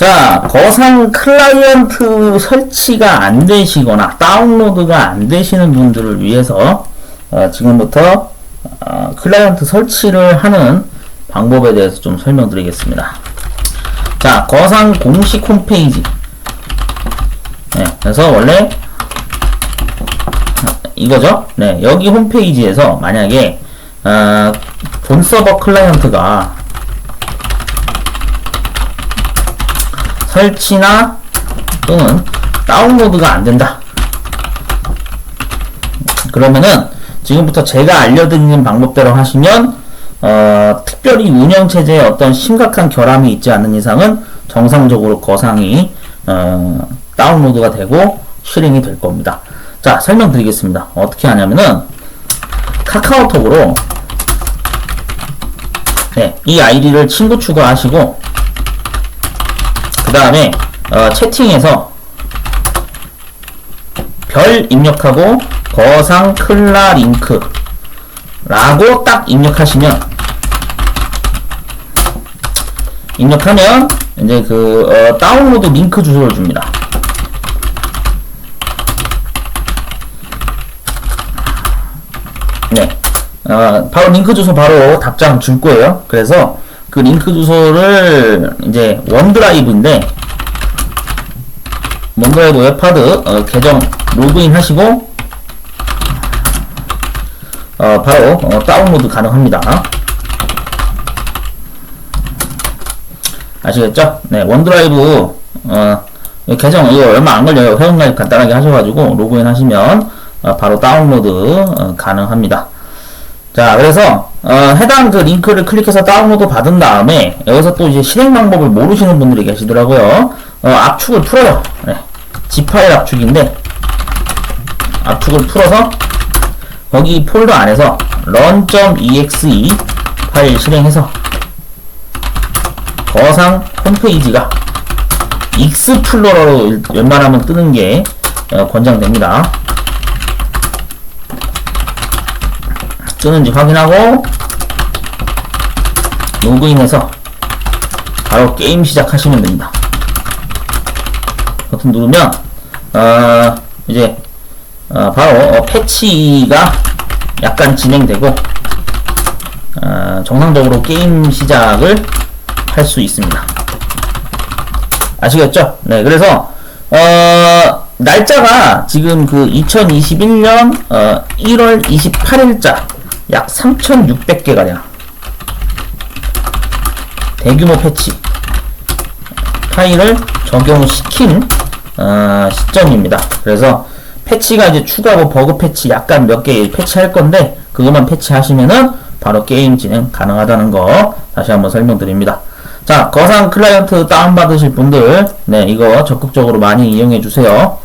자, 거상 클라이언트 설치가 안 되시거나 다운로드가 안 되시는 분들을 위해서 어, 지금부터 어, 클라이언트 설치를 하는 방법에 대해서 좀 설명드리겠습니다. 자, 거상 공식 홈페이지. 네, 그래서 원래 이거죠. 네, 여기 홈페이지에서 만약에 어, 본 서버 클라이언트가 설치나 또는 다운로드가 안 된다. 그러면은 지금부터 제가 알려드리는 방법대로 하시면 어, 특별히 운영체제에 어떤 심각한 결함이 있지 않는 이상은 정상적으로 거상이 어, 다운로드가 되고 실행이 될 겁니다. 자 설명드리겠습니다. 어떻게 하냐면은 카카오톡으로 네, 이 아이디를 친구 추가하시고 그 다음에 어, 채팅에서 별 입력하고 거상 클라 링크 라고 딱 입력하시면 입력하면 이제 그 어, 다운로드 링크 주소를 줍니다. 네. 어, 바로 링크 주소 바로 답장 줄 거예요. 그래서 그 링크 주소를 이제 원드라이브인데 원드라이브 웹하드 어, 계정 로그인 하시고 어, 바로 어, 다운로드 가능합니다. 아시겠죠? 네, 원드라이브 어, 이 계정 이거 얼마 안 걸려요. 회원가입 간단하게 하셔가지고 로그인 하시면 어, 바로 다운로드 어, 가능합니다. 자, 그래서 어, 해당 그 링크를 클릭해서 다운로드 받은 다음에 여기서 또 이제 실행 방법을 모르시는 분들이 계시더라고요. 어, 압축을 풀어요. 네. G 파일 압축인데 압축을 풀어서 거기 폴더 안에서 run.exe 파일 실행해서 거상 홈페이지가 익스플로러로 웬만하면 뜨는 게 어, 권장됩니다. 뜨는지 확인하고 로그인해서 바로 게임 시작하시면 됩니다. 버튼 누르면 어, 이제 어, 바로 어, 패치가 약간 진행되고 어, 정상적으로 게임 시작을 할 수 있습니다. 아시겠죠? 네, 그래서 어, 날짜가 지금 그 2021년 어, 1월 28일자 약 3,600개 가량 대규모 패치 파일을 적용시킨 어, 시점입니다. 그래서 패치가 이제 추가 뭐 버그 패치 약간 몇 개 패치할 건데 그것만 패치하시면은 바로 게임 진행 가능하다는 거 다시 한번 설명드립니다. 자, 거상 클라이언트 다운받으실 분들, 네, 이거 적극적으로 많이 이용해 주세요.